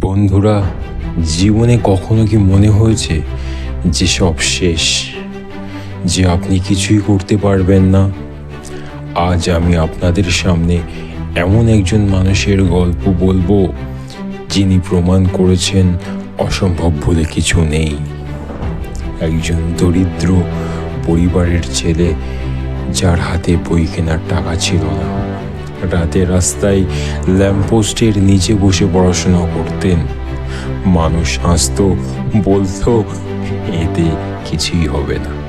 বন্ধুরা, জীবনে কখনো কি মনে হয়েছে যে সব শেষ? যে আপনি কিছুই করতে পারবেন না? আজ আমি আপনাদের সামনে এমন একজন মানুষের গল্প বলব, যিনি প্রমাণ করেছেন অসম্ভব বলে কিছু নেই। একজন দরিদ্র পরিবারের ছেলে যার হাতে বই কেনার টাকা ছিল না। রাতে রাস্তায় ল্যাম্পপোস্টের নিচে বসে পড়াশোনা করতেন। মানুষ হাসতো, বলতো, এতে কিছুই হবে না।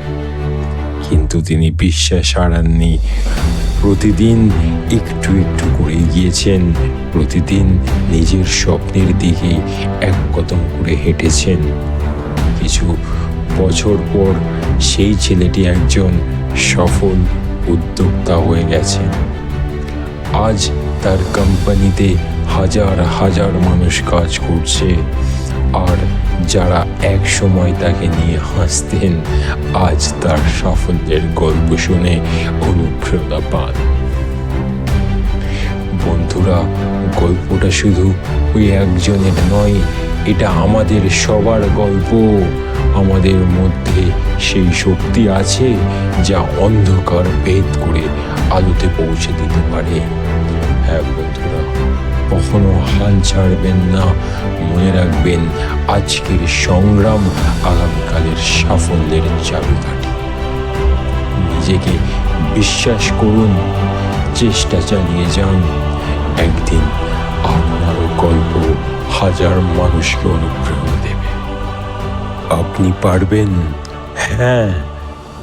কিন্তু তিনি বিশ্বাস হারাননি। প্রতিদিন একটু একটু করে গিয়েছেন প্রতিদিন নিজের স্বপ্নের দিকে এক কদম করে হেঁটেছেন। কিছু বছর পর সেই ছেলেটি একজন সফল উদ্যোক্তা হয়ে গেছেন। আজ তার কোম্পানিতে হাজার হাজার মানুষ কাজ করছে। আর যারা এক সময় তাকে নিয়ে হাসতেন, আজ তার সাফল্যের গল্প শুনে অনুপ্রেরণা পান বন্ধুরা, গল্পটা শুধু ওই একজনের নয়, এটা আমাদের সবার গল্প। আমাদের মধ্যে সেই শক্তি আছে যা অন্ধকার ভেদ করে আলোতে পৌঁছে দিতে পারে। হ্যাঁ বন্ধুরা, কখনো হাল ছাড়বেন না, মনে রাখবেন আজকের সংগ্রাম আগামীকালের সাফল্যের চাবিকাঠি। নিজেকে বিশ্বাস করুন, চেষ্টা চালিয়ে যান। একদিন আপনার গল্প হাজার মানুষকে অনুপ্রেরণা দেবে। আপনি পারবেন। হ্যাঁ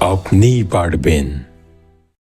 আপনিই পারবেন।